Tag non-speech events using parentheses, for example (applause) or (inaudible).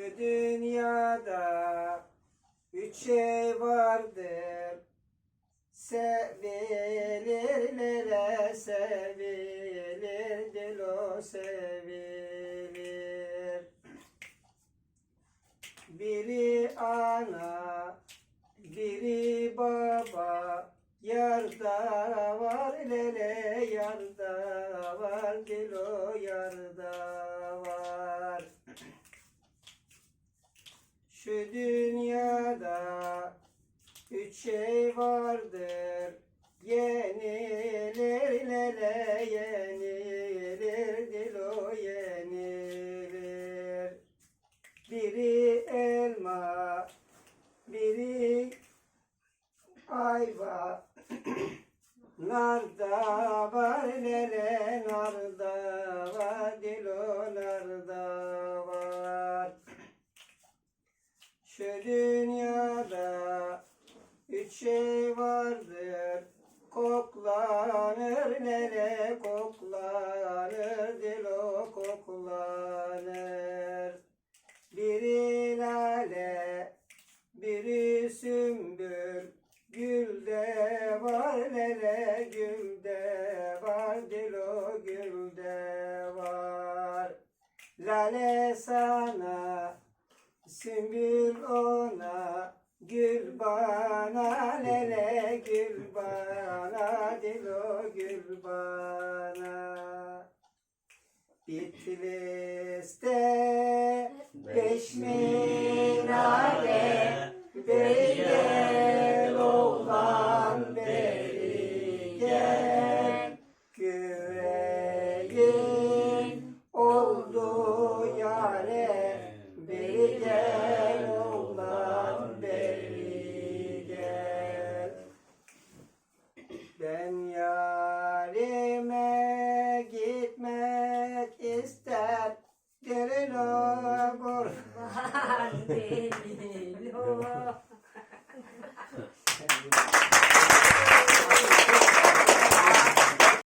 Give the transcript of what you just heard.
Dünyada üç şey vardır. Sevilirlere sevilir, dilo sevilir. Biri ana, biri baba, yarda var lele, yarda var dilo, yarda var. Dünyada üç şey vardır. Yenilir lele, yenilir dilo, yenilir. Biri elma, biri ayva. Narda var lele, narda var dilo, narda var. Şu dünyada üç şey vardır. Koklanır nere koklanır dilo koklanır. Biri lale, biri sümbül, gülde var lele, gülde var dilo, gülde var. Lale sana, sümbül ona, gül bana lele, gül bana dilo, gül bana. Bitlis'te beş minare Ben yarime gitmek ister. Derelo kurban (laughs)